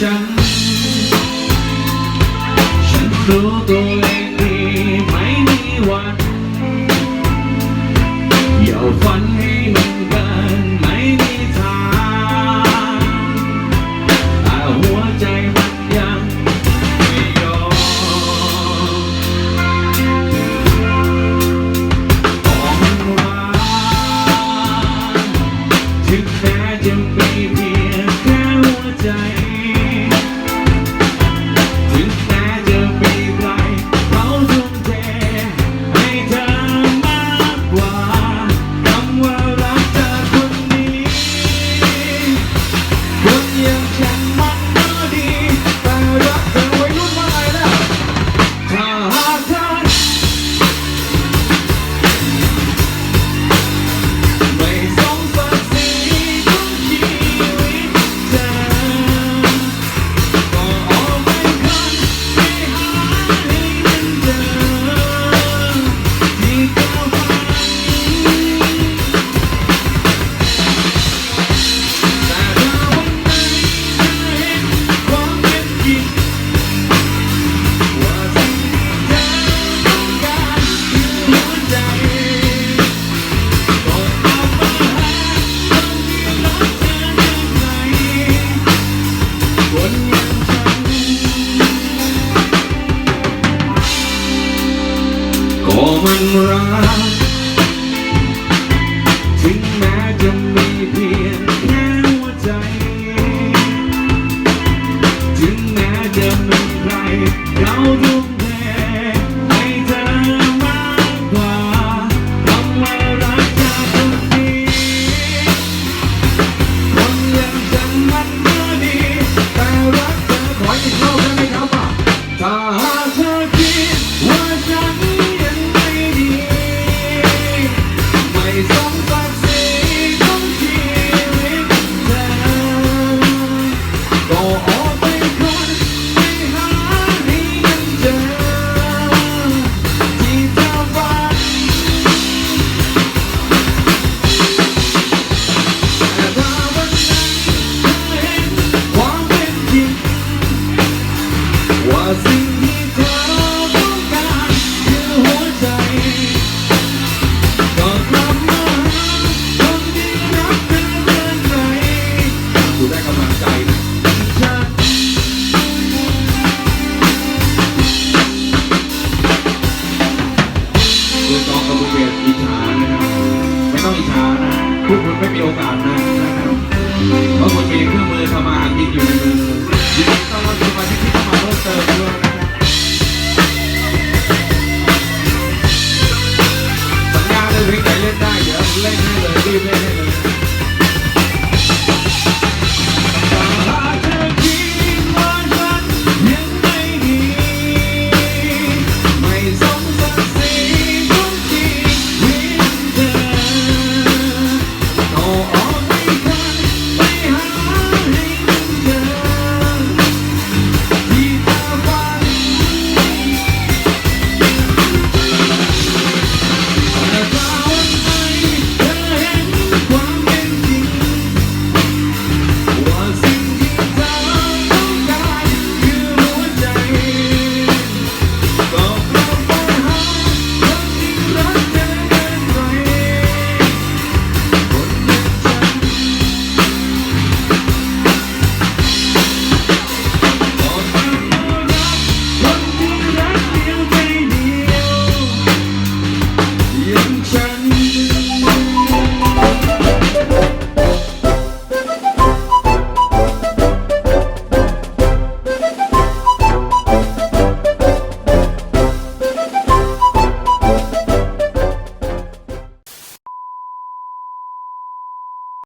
ฉัน ฉันรู้ตัว ก็มันรักถึงแม้จะมีเพียงแค่หัวใจ ถึงแม้จะมีใครเขาทุก วิชานะทุกคนไม่มีโอกาสนะนะครับเพราะคนมีเครื่องมือทำมาหากินอยู่ในมือยินดีต้อนรับสมาชิกที่เข้ามาเพิ่มเติมด้วยนะ